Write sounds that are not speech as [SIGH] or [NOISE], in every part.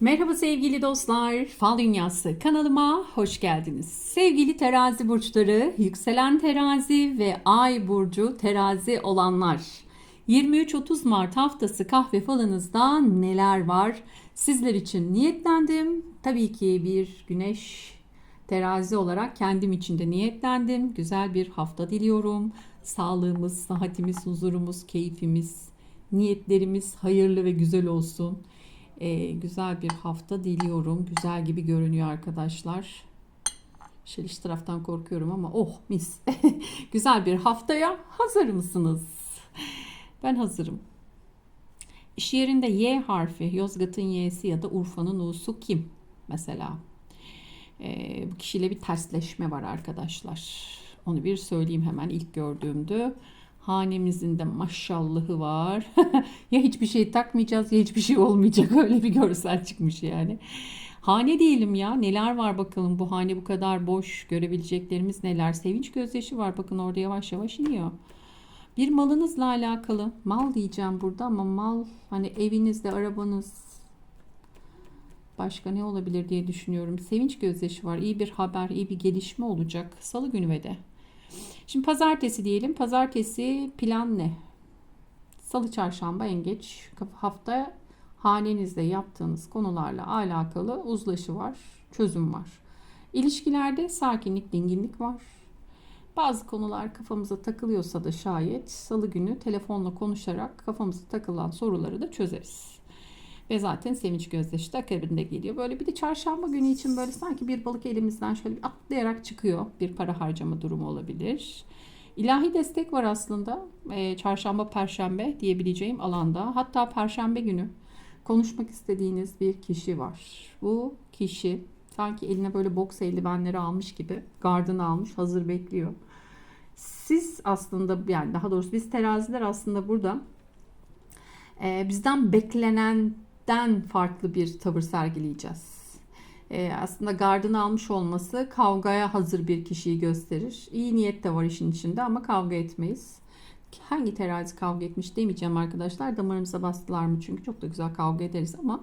Merhaba sevgili dostlar, Fal Dünyası kanalıma hoş geldiniz. Sevgili terazi burçları, yükselen terazi ve ay burcu terazi olanlar. 23-30 Mart haftası kahve falınızda neler var? Sizler için niyetlendim. Tabii ki bir güneş terazi olarak kendim için de niyetlendim. Güzel bir hafta diliyorum. Sağlığımız, sıhhatimiz, huzurumuz, keyfimiz, niyetlerimiz hayırlı ve güzel olsun. Ee, güzel bir hafta diliyorum. Güzel gibi görünüyor arkadaşlar. İç taraftan korkuyorum ama oh mis. [LAUGHS] güzel bir haftaya hazır mısınız? Ben hazırım. İş yerinde Y harfi, Yozgat'ın Y'si ya da Urfa'nın U'su kim? Mesela. Ee, bu kişiyle bir tersleşme var arkadaşlar. Onu bir söyleyeyim hemen ilk gördüğümde. Hanemizin de maşallahı var. [LAUGHS] ya hiçbir şey takmayacağız ya hiçbir şey olmayacak. [LAUGHS] Öyle bir görsel çıkmış yani. Hane diyelim ya. Neler var bakalım. Bu hane bu kadar boş. Görebileceklerimiz neler. Sevinç gözyaşı var. Bakın orada yavaş yavaş iniyor. Bir malınızla alakalı. Mal diyeceğim burada ama mal hani evinizde, arabanız, Başka ne olabilir diye düşünüyorum. Sevinç gözyaşı var. İyi bir haber, iyi bir gelişme olacak. Salı günü ve de. Şimdi pazartesi diyelim. Pazartesi plan ne? Salı, çarşamba en geç hafta hanenizde yaptığınız konularla alakalı uzlaşı var, çözüm var. İlişkilerde sakinlik, dinginlik var. Bazı konular kafamıza takılıyorsa da şayet salı günü telefonla konuşarak kafamıza takılan soruları da çözeriz. Ve zaten sevinç gözyaşı da akabinde geliyor. Böyle bir de çarşamba günü için böyle sanki bir balık elimizden şöyle bir atlayarak çıkıyor. Bir para harcama durumu olabilir. İlahi destek var aslında. Ee, çarşamba, perşembe diyebileceğim alanda. Hatta perşembe günü konuşmak istediğiniz bir kişi var. Bu kişi sanki eline böyle boks eldivenleri almış gibi gardını almış hazır bekliyor. Siz aslında yani daha doğrusu biz teraziler aslında burada e, bizden beklenenden farklı bir tavır sergileyeceğiz. E, aslında gardını almış olması kavgaya hazır bir kişiyi gösterir. İyi niyet de var işin içinde ama kavga etmeyiz. Hangi terazi kavga etmiş demeyeceğim arkadaşlar. Damarımıza bastılar mı çünkü çok da güzel kavga ederiz ama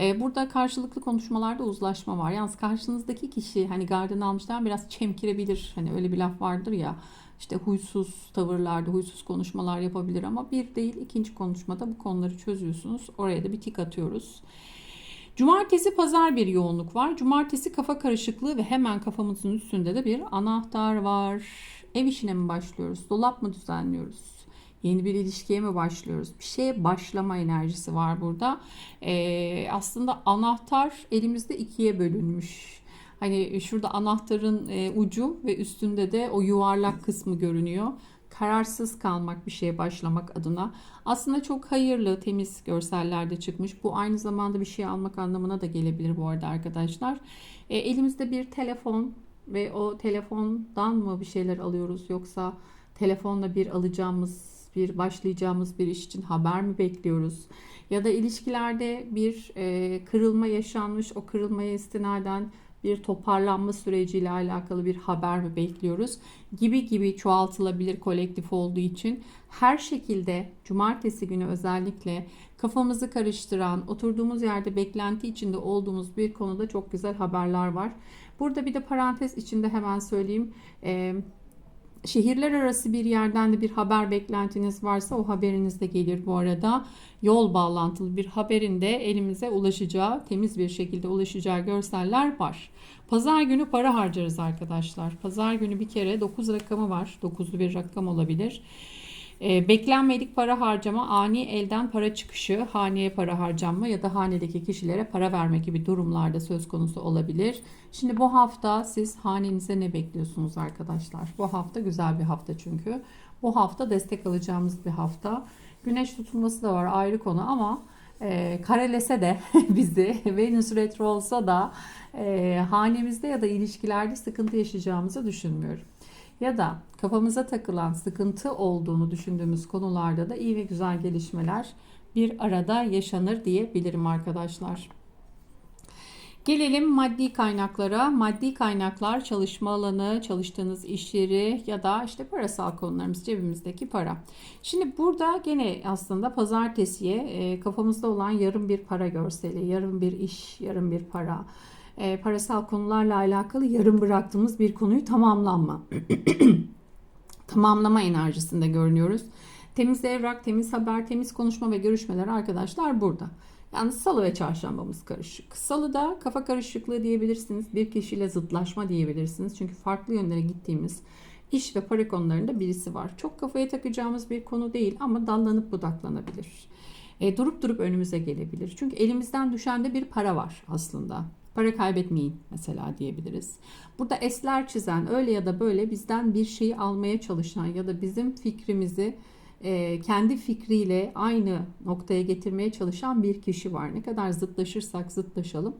e, burada karşılıklı konuşmalarda uzlaşma var. Yalnız karşınızdaki kişi hani gardını almışlar biraz çemkirebilir. Hani öyle bir laf vardır ya işte huysuz tavırlarda, huysuz konuşmalar yapabilir ama bir değil ikinci konuşmada bu konuları çözüyorsunuz. Oraya da bir tik atıyoruz. Cumartesi pazar bir yoğunluk var. Cumartesi kafa karışıklığı ve hemen kafamızın üstünde de bir anahtar var. Ev işine mi başlıyoruz? Dolap mı düzenliyoruz? Yeni bir ilişkiye mi başlıyoruz? Bir şeye başlama enerjisi var burada. Ee, aslında anahtar elimizde ikiye bölünmüş. Hani şurada anahtarın e, ucu ve üstünde de o yuvarlak kısmı görünüyor. Kararsız kalmak bir şeye başlamak adına. Aslında çok hayırlı, temiz görsellerde çıkmış. Bu aynı zamanda bir şey almak anlamına da gelebilir bu arada arkadaşlar. E, elimizde bir telefon ve o telefondan mı bir şeyler alıyoruz yoksa telefonla bir alacağımız bir başlayacağımız bir iş için haber mi bekliyoruz? Ya da ilişkilerde bir e, kırılma yaşanmış, o kırılmaya istinaden bir toparlanma süreciyle alakalı bir haber mi bekliyoruz gibi gibi çoğaltılabilir kolektif olduğu için her şekilde cumartesi günü özellikle kafamızı karıştıran, oturduğumuz yerde beklenti içinde olduğumuz bir konuda çok güzel haberler var. Burada bir de parantez içinde hemen söyleyeyim. Ee, şehirler arası bir yerden de bir haber beklentiniz varsa o haberiniz de gelir bu arada. Yol bağlantılı bir haberin de elimize ulaşacağı, temiz bir şekilde ulaşacağı görseller var. Pazar günü para harcarız arkadaşlar. Pazar günü bir kere 9 rakamı var. 9'lu bir rakam olabilir. E, beklenmedik para harcama, ani elden para çıkışı, haneye para harcanma ya da hanedeki kişilere para verme gibi durumlarda söz konusu olabilir. Şimdi bu hafta siz hanenize ne bekliyorsunuz arkadaşlar? Bu hafta güzel bir hafta çünkü. Bu hafta destek alacağımız bir hafta. Güneş tutulması da var ayrı konu ama e, karelese de [LAUGHS] bizi Venüs retro olsa da e, hanemizde ya da ilişkilerde sıkıntı yaşayacağımızı düşünmüyorum ya da kafamıza takılan sıkıntı olduğunu düşündüğümüz konularda da iyi ve güzel gelişmeler bir arada yaşanır diyebilirim arkadaşlar. Gelelim maddi kaynaklara. Maddi kaynaklar çalışma alanı, çalıştığınız iş yeri ya da işte parasal konularımız, cebimizdeki para. Şimdi burada gene aslında pazartesiye e, kafamızda olan yarım bir para görseli, yarım bir iş, yarım bir para, e, parasal konularla alakalı yarım bıraktığımız bir konuyu tamamlanma. [CLEARS THROAT] tamamlama enerjisinde görünüyoruz. Temiz evrak, temiz haber, temiz konuşma ve görüşmeler arkadaşlar burada. Yalnız salı ve çarşambamız karışık. Salıda kafa karışıklığı diyebilirsiniz. Bir kişiyle zıtlaşma diyebilirsiniz. Çünkü farklı yönlere gittiğimiz iş ve para konularında birisi var. Çok kafaya takacağımız bir konu değil ama dallanıp budaklanabilir. E, durup durup önümüze gelebilir. Çünkü elimizden düşen de bir para var aslında. Para kaybetmeyin mesela diyebiliriz. Burada esler çizen öyle ya da böyle bizden bir şeyi almaya çalışan ya da bizim fikrimizi e, kendi fikriyle aynı noktaya getirmeye çalışan bir kişi var. Ne kadar zıtlaşırsak zıtlaşalım.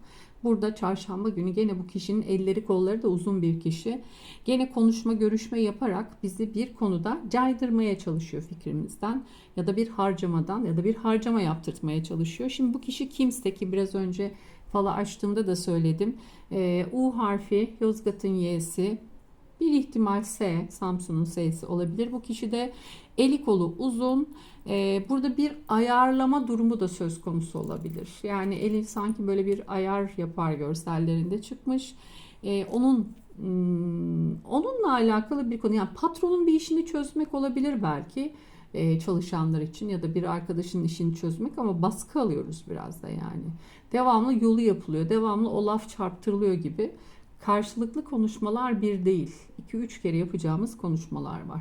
Burada çarşamba günü gene bu kişinin elleri kolları da uzun bir kişi. Gene konuşma görüşme yaparak bizi bir konuda caydırmaya çalışıyor fikrimizden ya da bir harcamadan ya da bir harcama yaptırtmaya çalışıyor. Şimdi bu kişi kimse ki biraz önce falı açtığımda da söyledim. E, U harfi Yozgat'ın Y'si bir ihtimal S, Samsun'un S'si olabilir. Bu kişi de eli kolu uzun. Ee, burada bir ayarlama durumu da söz konusu olabilir. Yani eli sanki böyle bir ayar yapar görsellerinde çıkmış. Ee, onun hmm, onunla alakalı bir konu. Yani patronun bir işini çözmek olabilir belki e, çalışanlar için ya da bir arkadaşın işini çözmek ama baskı alıyoruz biraz da yani. Devamlı yolu yapılıyor, devamlı o laf çarptırılıyor gibi karşılıklı konuşmalar bir değil. 2-3 kere yapacağımız konuşmalar var.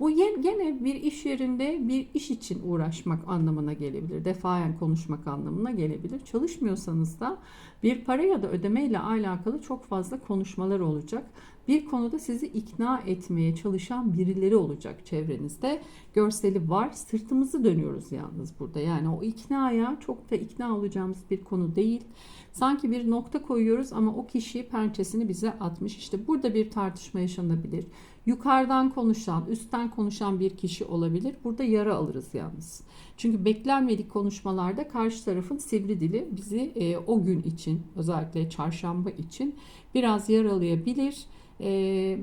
Bu gene bir iş yerinde bir iş için uğraşmak anlamına gelebilir. Defayen konuşmak anlamına gelebilir. Çalışmıyorsanız da bir para ya da ödeme ile alakalı çok fazla konuşmalar olacak. Bir konuda sizi ikna etmeye çalışan birileri olacak çevrenizde. Görseli var. Sırtımızı dönüyoruz yalnız burada. Yani o iknaya çok da ikna olacağımız bir konu değil. Sanki bir nokta koyuyoruz ama o kişi pençesini bize atmış. İşte burada bir tartışma yaşanabilir. Yukarıdan konuşan, üstten konuşan bir kişi olabilir. Burada yara alırız yalnız. Çünkü beklenmedik konuşmalarda karşı tarafın sivri dili bizi e, o gün için özellikle çarşamba için biraz yaralayabilir. E,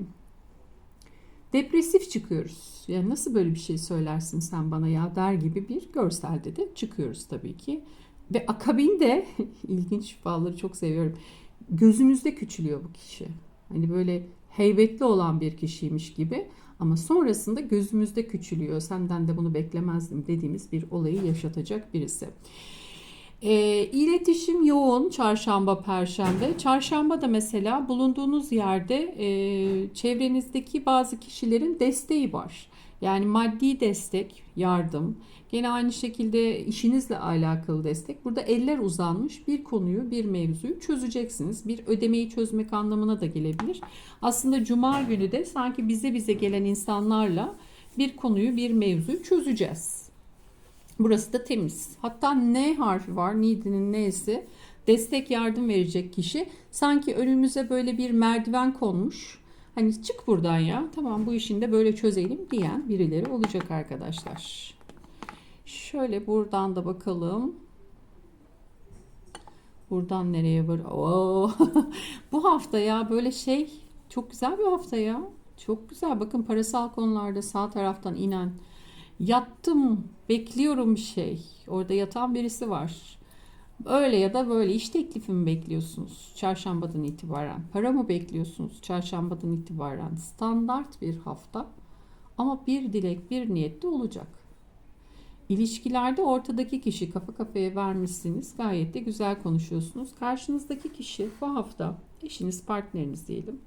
depresif çıkıyoruz. Yani nasıl böyle bir şey söylersin sen bana ya der gibi bir görselde de çıkıyoruz tabii ki. Ve akabinde [LAUGHS] ilginç şifaları çok seviyorum. Gözümüzde küçülüyor bu kişi. Hani böyle heybetli olan bir kişiymiş gibi ama sonrasında gözümüzde küçülüyor. Senden de bunu beklemezdim dediğimiz bir olayı yaşatacak birisi. E, iletişim yoğun çarşamba, perşembe. Çarşamba da mesela bulunduğunuz yerde e, çevrenizdeki bazı kişilerin desteği var. Yani maddi destek, yardım, Gene aynı şekilde işinizle alakalı destek. Burada eller uzanmış bir konuyu, bir mevzuyu çözeceksiniz. Bir ödemeyi çözmek anlamına da gelebilir. Aslında cuma günü de sanki bize bize gelen insanlarla bir konuyu, bir mevzuyu çözeceğiz. Burası da temiz. Hatta N harfi var. Need'inin N'si. Destek yardım verecek kişi. Sanki önümüze böyle bir merdiven konmuş. Hani çık buradan ya. Tamam bu işini de böyle çözelim diyen birileri olacak arkadaşlar. Şöyle buradan da bakalım. Buradan nereye var? Oo. [LAUGHS] Bu hafta ya böyle şey çok güzel bir hafta ya. Çok güzel. Bakın parasal konularda sağ taraftan inen yattım, bekliyorum şey. Orada yatan birisi var. Öyle ya da böyle iş teklifi mi bekliyorsunuz çarşambadan itibaren? Para mı bekliyorsunuz çarşambadan itibaren? Standart bir hafta ama bir dilek, bir niyette olacak. İlişkilerde ortadaki kişi kafa kafaya vermişsiniz. Gayet de güzel konuşuyorsunuz. Karşınızdaki kişi bu hafta eşiniz, partneriniz diyelim.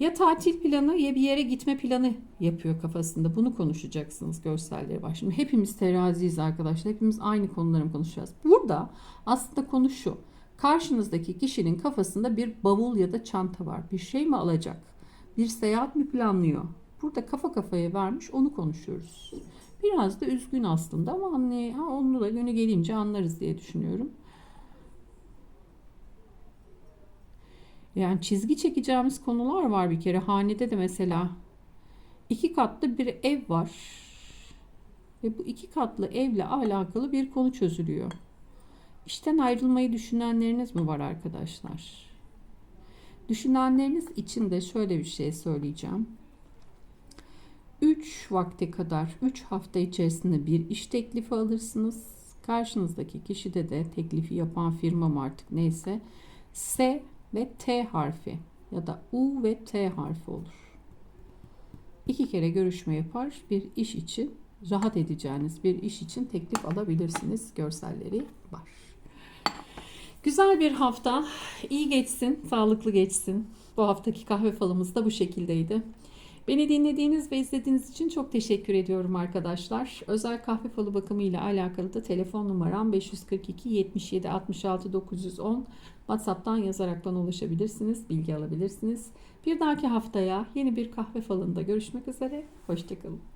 Ya tatil planı ya bir yere gitme planı yapıyor kafasında. Bunu konuşacaksınız görselleri var. Şimdi hepimiz teraziyiz arkadaşlar. Hepimiz aynı konuları konuşacağız? Burada aslında konu şu. Karşınızdaki kişinin kafasında bir bavul ya da çanta var. Bir şey mi alacak? Bir seyahat mi planlıyor? Burada kafa kafaya vermiş onu konuşuyoruz. Biraz da üzgün aslında ama anne, ha, onu da günü gelince anlarız diye düşünüyorum. Yani çizgi çekeceğimiz konular var bir kere. Hanede de mesela iki katlı bir ev var. Ve bu iki katlı evle alakalı bir konu çözülüyor. İşten ayrılmayı düşünenleriniz mi var arkadaşlar? Düşünenleriniz için de şöyle bir şey söyleyeceğim. 3 vakte kadar 3 hafta içerisinde bir iş teklifi alırsınız. Karşınızdaki kişide de teklifi yapan firma mı artık neyse S ve T harfi ya da U ve T harfi olur. İki kere görüşme yapar bir iş için rahat edeceğiniz bir iş için teklif alabilirsiniz. Görselleri var. Güzel bir hafta. iyi geçsin, sağlıklı geçsin. Bu haftaki kahve falımız da bu şekildeydi. Beni dinlediğiniz ve izlediğiniz için çok teşekkür ediyorum arkadaşlar. Özel kahve falı bakımı ile alakalı da telefon numaram 542 77 66 910. WhatsApp'tan yazarak bana ulaşabilirsiniz, bilgi alabilirsiniz. Bir dahaki haftaya yeni bir kahve falında görüşmek üzere. Hoşçakalın.